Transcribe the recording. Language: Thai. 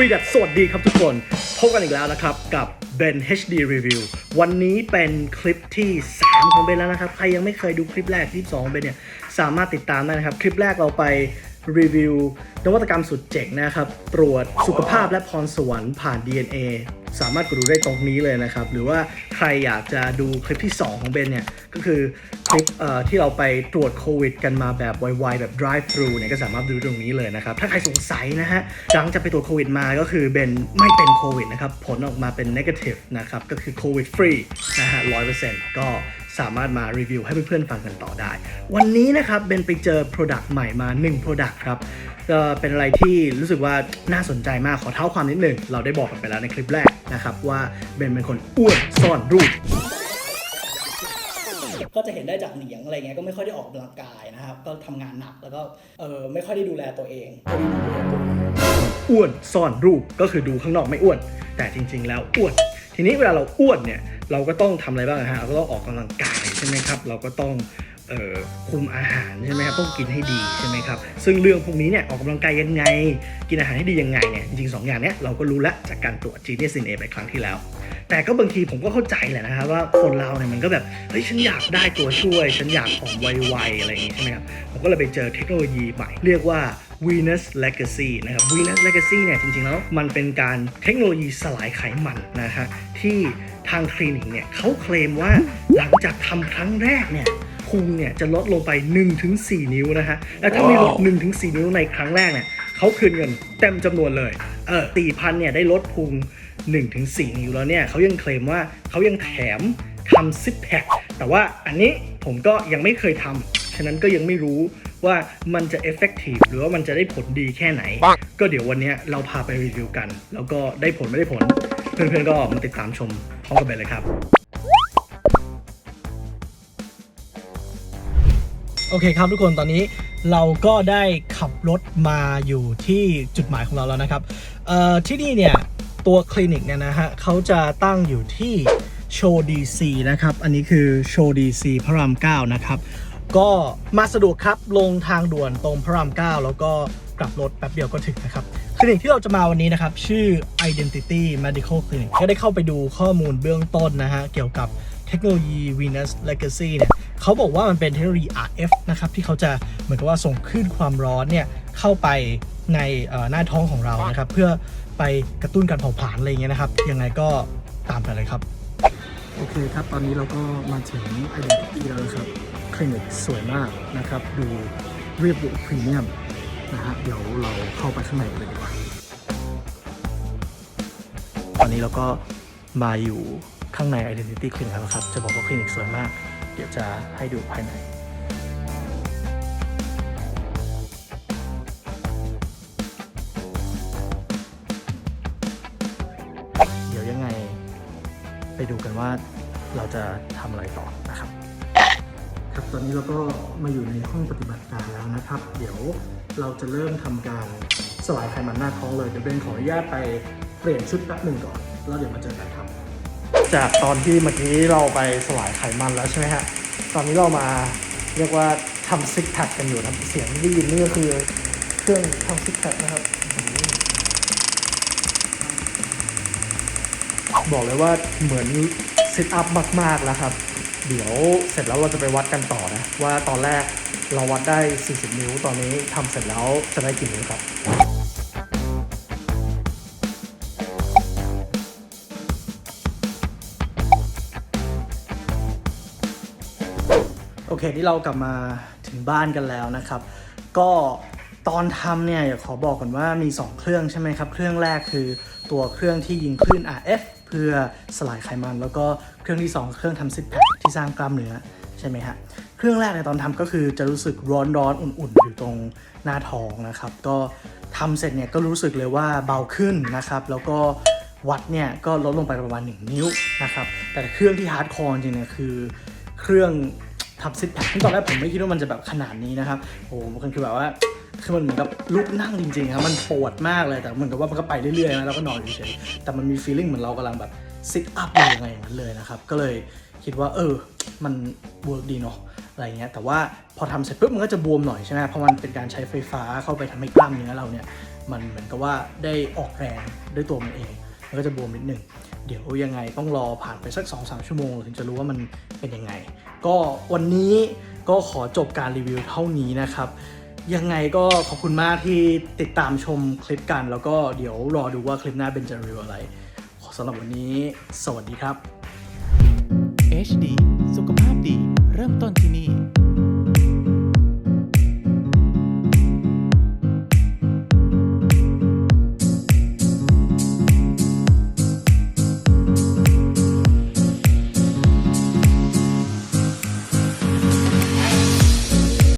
วีดัสสวัสดีครับทุกคน พบกันอีกแล้วนะครับ กับ Ben HD Review วันนี้เป็นคลิปที่ 3 ของเบนแล้วนะครับ ใครยังไม่เคยดูคลิปแรกคลิป2ของเบนเนี่ย สามารถติดตามได้นะครับ คลิปแรกเราไป รีวิวนวัตกรรมสุดเจ๋งนะครับ ตรวจสุขภาพและพรสวรรค์ผ่าน DNA สามารถกดดูได้ตรงนี้เลยนะครับ หรือว่าใครอยากจะดูคลิปที่ 2 ของเบนเนี่ย ก็คือคลิปที่เราไปตรวจโควิดกันมาแบบไวๆ แบบ drive thru เนี่ย ก็สามารถดูตรงนี้เลยนะครับ ถ้าใครสงสัยนะฮะหลังจากไปตรวจโควิดมาก็คือเบนไม่เป็นโควิดนะครับ ผลออกมาเป็น negative นะครับ ก็คือโควิดฟรีนะฮะ100%ก็ สามารถมารีวิวให้เพื่อนๆฟังกันต่อได้ วันนี้นะครับเบนไปเจอ Product ใหม่มา 1 Product ครับก็เป็นอะไรที่รู้สึกว่าน่าสนใจมากขอเท้าความนิดหนึ่ง เราได้บอกกันไปแล้วในคลิปแรกนะครับว่าเบนเป็นคนอ้วนซ่อนรูปก็จะเห็นได้จากเหนียงอะไรเงี้ยก็ไม่ค่อยได้ออกกำลังกายนะครับก็ทำงานหนักแล้วก็เออไม่ค่อยได้ดูแลตัวเองไม่ได้ดูแลตัวเองอ้วนซ่อนรูปก็คือดูข้างนอกไม่อ้วน แต่จริง ๆ แล้วอ้วน ทีนี้เวลาเราอ้วนเนี่ย เราก็ต้องทำอะไรบ้างนะฮะเราก็ต้องออกกำลังกายใช่ไหมครับ เราก็ต้องคุมอาหารใช่ไหมครับต้องกินให้ดีใช่ไหมครับซึ่งเรื่องพวกนี้เนี่ยออกกำลังกายยังไง กินอาหารให้ดียังไงเนี่ยจริงๆสองอย่างเนี้ยเราก็รู้แล้วจากการตรวจ Genius DNA ไปครั้งที่แล้ว แต่ก็บางทีผมก็เข้าใจแหละนะครับว่าคนเราเนี่ยมันก็แบบเฮ้ยฉันอยากได้ตัวช่วย ฉันอยากของไวๆอะไรอย่างงี้ใช่ไหมครับผมก็เลยไปเจอเทคโนโลยีใหม่เรียกว่า Venus Legacy นะครับ Venus Legacy เนี่ยจริงๆแล้วมันเป็นการเทคโนโลยีสลายไขมันนะฮะที่ทางคลินิกเนี่ยเขาเคลมว่าหลังจากทำครั้งแรกเนี่ยพุงเนี่ยจะลดลงไป 1-4 นิ้วนะฮะ และถ้าไม่ลด 1-4 นิ้วในครั้งแรกเนี่ยเขาคืนเงินเต็มจำนวนเลย เออ4,000เนี่ยได้ลดพุง 1-4 นิ้วแล้วเนี่ยเขายังเคลมว่าเขายังแถมทำซิปแพคแต่ว่าอันนี้ผมก็ยังไม่เคยทำฉะนั้นก็ยังไม่รู้ ว่ามันจะ effective หรือว่ามันจะได้ผลดีแค่ไหน ก็เดี๋ยววันนี้เราพาไปรีวิวกัน แล้วก็ได้ผลไม่ได้ผล เพื่อนๆก็มาติดตามชมพร้อมกันไปเลยครับโอเคครับทุกคนตอนนี้เราก็ได้ขับรถมาอยู่ที่จุดหมายของเราแล้วนะครับเอ่อที่นี่เนี่ยตัวคลินิกเนี่ยนะฮะเขาจะตั้งอยู่ที่โชว์ดีซีนะครับ อันนี้คือโชว์ดีซีพระราม 9 นะครับ ก็มาสะดวกครับลงทางด่วนตรงพระราม 9 แล้วก็กลับรถแป๊บเดียวก็ถึงนะครับคลินิกที่เราจะมาวันนี้นะครับ ชื่อ Identity Medical Clinic ก็ได้เข้าไปดูข้อมูลเบื้องต้นนะฮะ เกี่ยวกับเทคโนโลยี Venus Legacy เนี่ยเขาบอกว่ามันเป็นเทคโนโลยี RF นะครับ ที่เขาจะเหมือนกับว่าส่งคลื่นความร้อนเนี่ยเข้าไปในหน้าท้องของเรานะครับ เพื่อไปกระตุ้นการเผาผลาญอะไรอย่างเงี้ยนะครับ ยังไงก็ตามไปเลยครับ โอเคครับ ตอนนี้เราก็มาถึง Identity แล้วครับ คลินิกสวยมากนะครับ ดูเรียบหรูพรีเมียมนะฮะเดี๋ยวเราเข้าไปข้างในกันเลยดีกว่า ตอนนี้เราก็มาอยู่ข้างใน Identity Clinic แล้วครับ จะบอกว่าคลินิกสวยมาก เดี๋ยวจะให้ดูภายในเดี๋ยวยังไงไปดูกันว่าเราจะทำอะไรต่อนะครับ ครับตอนนี้เราก็มาอยู่ในห้องปฏิบัติการแล้วนะครับ เดี๋ยวเราจะเริ่มทำการสลายไขมันหน้าท้องเลยเดี๋ยวเบนขออนุญาตไปเปลี่ยนชุดแป๊บหนึ่งก่อนแล้วเดี๋ยวมาเจอกันครับ จากตอนที่เมื่อกี้เราไปสลายไขมันแล้วใช่ไหมฮะตอนนี้เรามาเรียกว่าทำซิกแพคกันอยู่นะเสียงที่ได้ยินนี่ก็คือเครื่องทำซิกแพคนะครับบอกเลยว่าเหมือนซิทอัพมากๆแล้วครับ เดี๋ยวเสร็จแล้วเราจะไปวัดกันต่อนะ ว่าตอนแรกเราวัดได้ 40 นิ้ว ตอนนี้ทำเสร็จแล้วจะได้กี่นิ้วครับโอเคที่เรากลับมาถึงบ้านกันแล้วนะครับ ก็ ตอนทำเนี่ยอยากขอบอกก่อนว่ามี 2 เครื่องใช่ไหมครับ เครื่องแรกคือตัวเครื่องที่ยิงคลื่น RF เพื่อสลายไขมัน แล้วก็เครื่องที่ 2 เครื่องทำซิปแพคที่สร้างกล้ามเนื้อใช่ไหมฮะเครื่องแรกในตอนทำก็คือจะรู้สึกร้อนร้อนๆอุ่นๆ อยู่ตรงหน้าท้องนะครับ ก็ทำเสร็จเนี่ยก็รู้สึกเลยว่าเบาขึ้นนะครับ แล้วก็วัดเนี่ยก็ลดลงไปประมาณ 1 นิ้วนะครับ แต่เครื่องที่ฮาร์ดคอร์จริงเนี่ยคือเครื่องทำซิปแพคที่ตอนแรกผมไม่คิดว่ามันจะแบบขนาดนี้นะครับโอ้โหมันคือแบบว่า คือมันเหมือนกับลุกนั่งจริงๆครับมันปวดมากเลยแต่เหมือนกับว่ามันก็ไปเรื่อยๆนะแล้วก็นอนอยู่เฉยๆแต่มันมีฟีลลิ่งเหมือนเรากำลังแบบซิทอัพอย่างเงี้ยอย่างนั้นเลยนะครับ ก็เลยคิดว่าเออมันเวิร์กดีเนาะอะไรเงี้ยแต่ว่าพอทำเสร็จปุ๊บมันก็จะบวมหน่อยใช่ไหมเพราะมันเป็นการใช้ไฟฟ้าเข้าไปทำให้กล้ามเนื้อเราเนี่ยมันเหมือนกับว่าได้ออกแรงด้วยตัวมันเองมันก็จะบวมนิดนึงเดี๋ยวยังไงต้องรอผ่านไปสัก 2-3 ชั่วโมง ถึงจะรู้ว่ามันเป็นยังไง ก็วันนี้ก็ขอจบการรีวิวเท่านี้นะครับ ยังไงก็ขอบคุณมากที่ติดตามชมคลิปกัน แล้วก็เดี๋ยวรอดูว่าคลิปหน้าเป็นจะรีวิวอะไรขอสำหรับวันนี้ สวัสดีครับ HD สุขภาพดี เริ่มต้นที่นี่